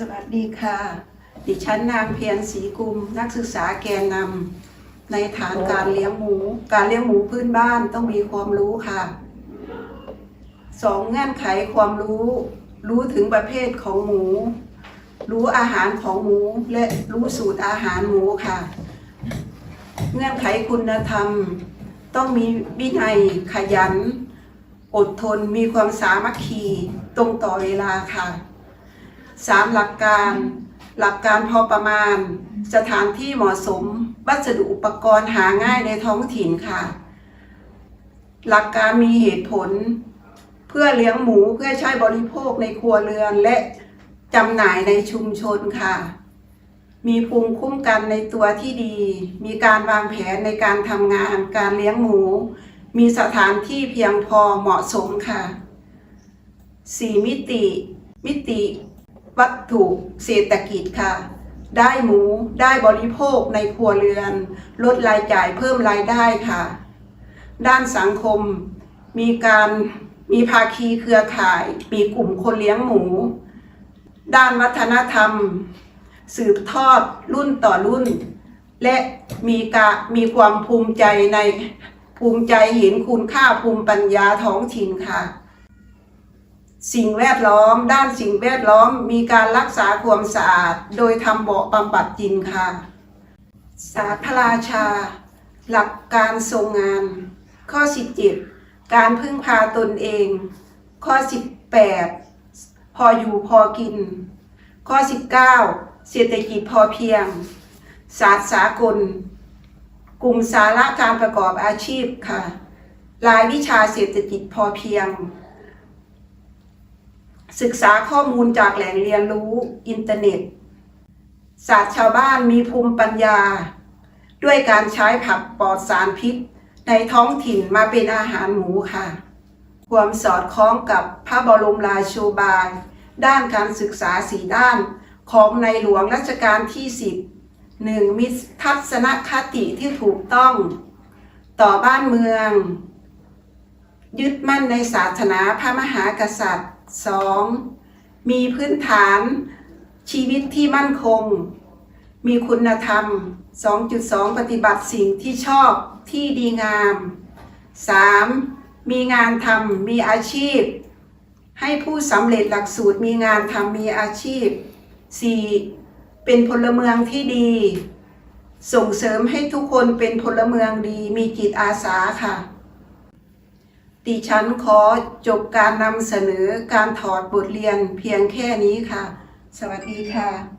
สวัสดีค่ะ ดิฉันนางเพียรศรีกุม นักศึกษาแกนนำในฐานการเลี้ยงหมู การเลี้ยงหมูพื้นบ้านต้องมีความรู้ค่ะสองเงื่อนไขความรู้ รู้ถึงประเภทของหมู รู้อาหารของหมูและรู้สูตรอาหารหมูค่ะ เงื่อนไขคุณธรรม ต้องมีวินัยขยัน อดทนมีความสามัคคีตรงต่อเวลาค่ะ สามหลักการ หลักการพอประมาณ สถานที่เหมาะสม วัสดุอุปกรณ์หาง่ายในท้องถิ่นค่ะ หลักการมีเหตุผล เพื่อเลี้ยงหมูเพื่อใช้บริโภคในครัวเรือนและจำหน่ายในชุมชนค่ะ มีภูมิคุ้มกันในตัวที่ดี มีการวางแผนในการทำงาน การเลี้ยงหมู มีสถานที่เพียงพอเหมาะสมค่ะสี่มิติ มิติ วัตถุเศรษฐกิจค่ะ ได้หมูได้บริโภคในครัวเรือน ลดรายจ่ายเพิ่มรายได้ค่ะ ด้านสังคมมีการมีภาคีเครือข่ายมีกลุ่มคนเลี้ยงหมู ด้านวัฒนธรรม สืบทอดรุ่นต่อรุ่น และมีกามีความภูมิใจในภูมิใจเห็นคุณค่าภูมิปัญญาท้องถิ่นค่ะ สิ่งแวดล้อม ด้านสิ่งแวดล้อมมีการรักษาความสะอาด โดยทำเบาะบำบัดจริงค่ะ ศาสตร์พระราชา หลักการทรงงาน ข้อ 17 การพึ่งพาตนเอง ข้อ 18 พออยู่พอกิน ข้อ 19 เศรษฐกิจพอเพียง ศาสตร์สากล กลุ่มสาระการประกอบอาชีพค่ะ รายวิชาเศรษฐกิจพอเพียง ศึกษาข้อมูลจากแหล่งเรียนรู้อินเทอร์เน็ต ศาสตร์ชาวบ้านมีภูมิปัญญา ด้วยการใช้ผักปลอดสารพิษ ในท้องถิ่นมาเป็นอาหารหมูค่ะ ความสอดคล้องกับพระบรมราโชบาย ด้านการศึกษาสีด้านของในหลวงรัชกาลที่ 10หนึ่งมีทัศนคติที่ถูกต้อง ต่อบ้านเมือง ยึดมั่นในศาสนาพระมหากษัตริย์ 2. มีพื้นฐานชีวิตที่มั่นคง มีคุณธรรม 2.2 ปฏิบัติสิ่งที่ชอบที่ดีงาม 3. มีงานทำมีอาชีพ ให้ผู้สำเร็จหลักสูตรมีงานทำมีอาชีพ 4. เป็นพลเมืองที่ดี ส่งเสริมให้ทุกคนเป็นพลเมืองดีมีจิตอาสาค่ะ ดิฉันขอจบการนำเสนอการถอดบทเรียนเพียงแค่นี้ค่ะ สวัสดีค่ะ